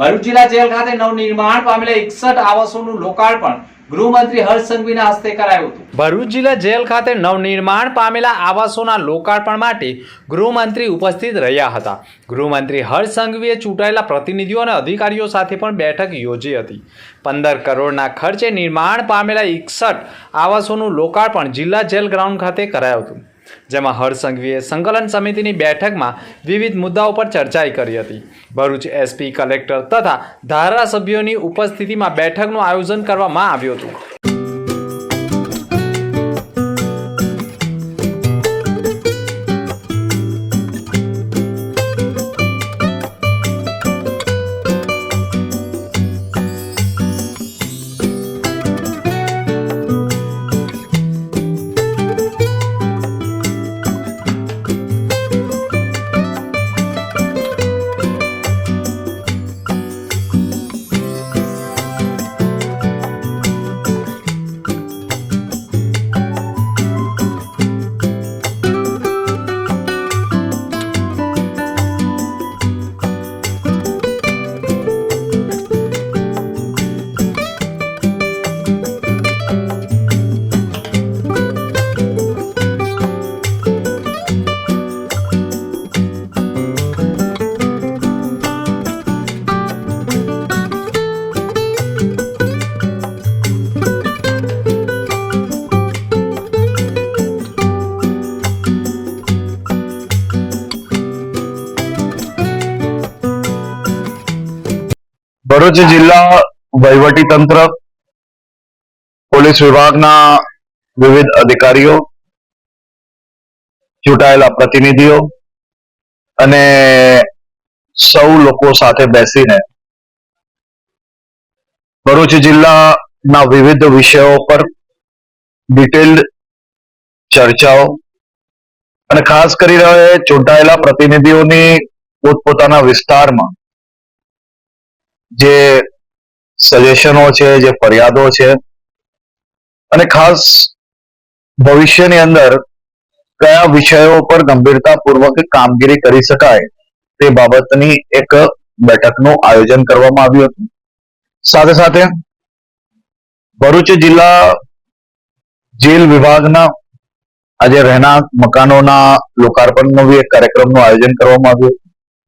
ભરૂચ જિલ્લા જેલ ખાતે નવનિર્માણ પામેલા એકસઠ આવાસોનું લોકાર્પણ ગૃહમંત્રી હર્ષ હસ્તે કરાયું હતું. ભરૂચ જિલ્લા જેલ ખાતે નવનિર્માણ પામેલા આવાસોના લોકાર્પણ માટે ગૃહમંત્રી ઉપસ્થિત રહ્યા હતા. ગૃહમંત્રી હર્ષ ચૂંટાયેલા પ્રતિનિધિઓ અને અધિકારીઓ સાથે પણ બેઠક યોજી હતી. પંદર કરોડના ખર્ચે નિર્માણ પામેલા એકસઠ આવાસોનું લોકાર્પણ જિલ્લા જેલ ગ્રાઉન્ડ ખાતે કરાયું હતું. જેમાં હરસંઘવીએ સંઘવીએ સંકલન સમિતિની બેઠકમાં વિવિધ મુદ્દાઓ પર ચર્ચાઈ કરી હતી. ભરૂચ એસપી કલેક્ટર તથા ધારાસભ્યોની ઉપસ્થિતિમાં બેઠકનું આયોજન કરવામાં આવ્યું હતું. ભરૂચ જિલ્લા વહીવટી તંત્ર, પોલીસ વિભાગના વિવિધ અધિકારીઓ, ચૂંટાયેલા પ્રતિનિધિઓ અને સૌ લોકો સાથે બેસીને ભરૂચ જિલ્લાના વિવિધ વિષયો પર ડિટેલ્ડ ચર્ચાઓ અને ખાસ કરીને ચૂંટાયેલા પ્રતિનિધિઓની પોતપોતાના વિસ્તારમાં જે સજેશનો છે, જે ફરિયાદો છે, અને ખાસ ભવિષ્યની અંદર કયા વિષયો પર ગંભીરતાપૂર્વક કામગીરી કરી શકાય તે બાબતની એક બેઠકનું આયોજન કરવામાં આવ્યું હતું. સાથે સાથે ભરૂચ જિલ્લા જેલ વિભાગના આજે રહેણાંક મકાનોના લોકાર્પણનો બી એક કાર્યક્રમનું આયોજન કરવામાં આવ્યું